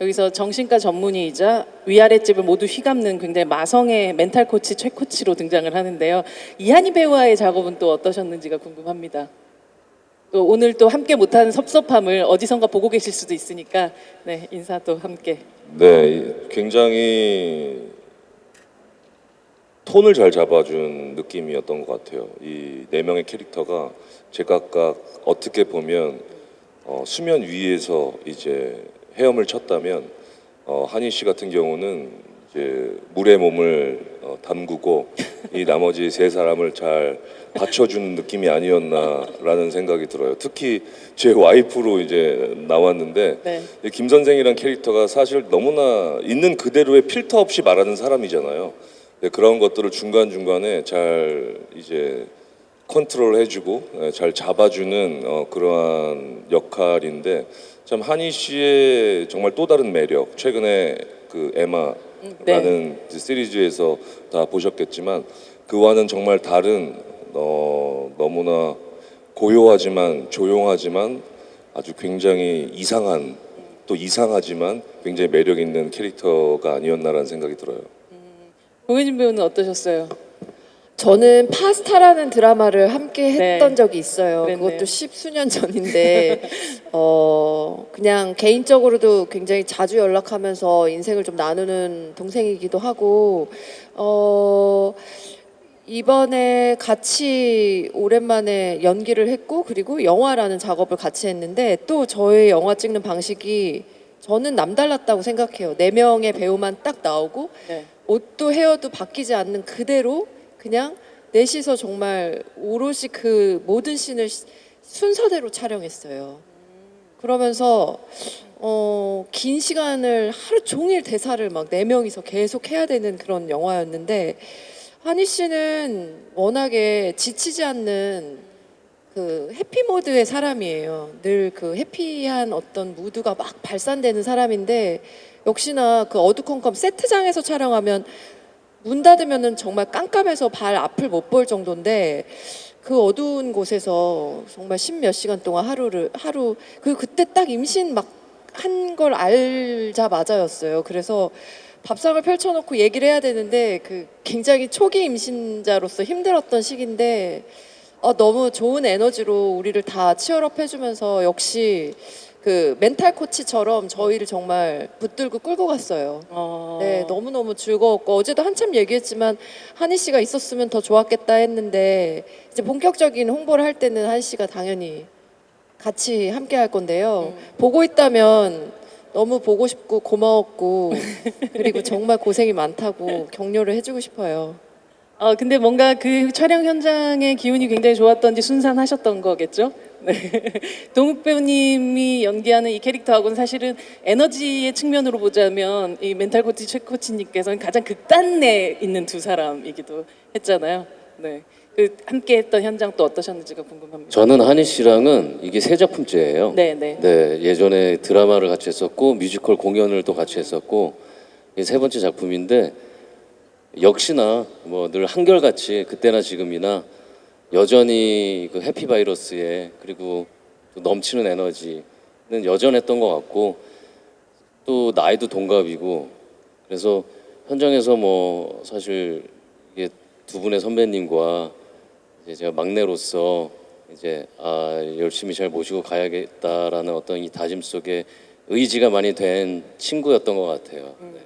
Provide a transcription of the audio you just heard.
여기서 정신과 전문의이자 위아랫집을 모두 휘감는 굉장히 마성의 멘탈 코치 최 코치로 등장을 하는데요. 이한희 배우와의 작업은 또 어떠셨는지가 궁금합니다. 또 오늘 또 함께 못하는 섭섭함을 어디선가 보고 계실 수도 있으니까 네 인사도 함께. 네, 굉장히 톤을 잘 잡아준 느낌이었던 것 같아요. 이 네 명의 캐릭터가 제각각 어떻게 보면 어, 수면 위에서 이제 헤엄을 쳤다면 어, 한희 씨 같은 경우는 이제 물에 몸을 어, 담그고 이 나머지 세 사람을 잘 받쳐주는 느낌이 아니었나라는 생각이 들어요. 특히 제 와이프로 이제 나왔는데 네. 이김 선생이란 캐릭터가 사실 너무나 있는 그대로의 필터 없이 말하는 사람이잖아요. 네, 그런 것들을 중간 중간에 잘 이제 컨트롤 해주고 예, 잘 잡아주는 어, 그러한 역할인데 참 한희 씨의 정말 또 다른 매력. 최근에 그 에마라는 네. 그 시리즈에서 다 보셨겠지만 그와는 정말 다른 어, 너무나 고요하지만 조용하지만 아주 굉장히 이상한 또 이상하지만 굉장히 매력 있는 캐릭터가 아니었나라는 생각이 들어요. 공혜진 배우는 어떠셨어요? 저는 파스타라는 드라마를 함께 했던 네. 적이 있어요. 그랬네요. 그것도 십수년 전인데 어 그냥 개인적으로도 굉장히 자주 연락하면서 인생을 좀 나누는 동생이기도 하고 어 이번에 같이 오랜만에 연기를 했고 그리고 영화라는 작업을 같이 했는데 또 저의 영화 찍는 방식이 저는 남달랐다고 생각해요. 네 명의 배우만 딱 나오고 네. 옷도 헤어도 바뀌지 않는 그대로 그냥 넷이서 정말 오롯이 그 모든 씬을 시- 순서대로 촬영했어요. 그러면서 어, 긴 시간을 하루 종일 대사를 막 네 명이서 계속 해야 되는 그런 영화였는데 한희 씨는 워낙에 지치지 않는 그 해피 모드의 사람이에요. 늘 그 해피한 어떤 무드가 막 발산되는 사람인데 역시나 그 어두컴컴 세트장에서 촬영하면 문 닫으면은 정말 깜깜해서 발 앞을 못 볼 정도인데 그 어두운 곳에서 정말 십몇 시간 동안 하루를 하루 그 그때 딱 임신 막 한 걸 알자마자였어요. 그래서 밥상을 펼쳐놓고 얘기를 해야 되는데 그 굉장히 초기 임신자로서 힘들었던 시기인데 어, 너무 좋은 에너지로 우리를 다 치열업 해주면서 역시 그 멘탈 코치처럼 저희를 정말 붙들고 끌고 갔어요. 어... 네, 너무너무 즐거웠고 어제도 한참 얘기했지만 한희 씨가 있었으면 더 좋았겠다 했는데 이제 본격적인 홍보를 할 때는 한희 씨가 당연히 같이 함께 할 건데요. 보고 있다면 너무 보고 싶고 고마웠고 그리고 정말 고생이 많다고 격려를 해주고 싶어요. 어 근데 뭔가 그 촬영 현장의 기운이 굉장히 좋았던지 순산하셨던 거겠죠? 네. 동욱 배우님이 연기하는 이 캐릭터하고는 사실은 에너지의 측면으로 보자면 이 멘탈 코치 최 코치님께서는 가장 극단내에 있는 두 사람이기도 했잖아요. 네. 그 함께 했던 현장 또 어떠셨는지가 궁금합니다. 저는 한희 씨랑은 이게 세 작품째예요. 네, 네. 네, 예전에 드라마를 같이 했었고 뮤지컬 공연을 또 같이 했었고 이게 세 번째 작품인데 역시나 뭐 늘 한결같이 그때나 지금이나 여전히 그 해피 바이러스에 그리고 또 넘치는 에너지는 여전했던 것 같고 또 나이도 동갑이고 그래서 현장에서 뭐 사실 이게 두 분의 선배님과 이제 제가 막내로서 이제 아 열심히 잘 모시고 가야겠다라는 어떤 이 다짐 속에 의지가 많이 된 친구였던 것 같아요. 네.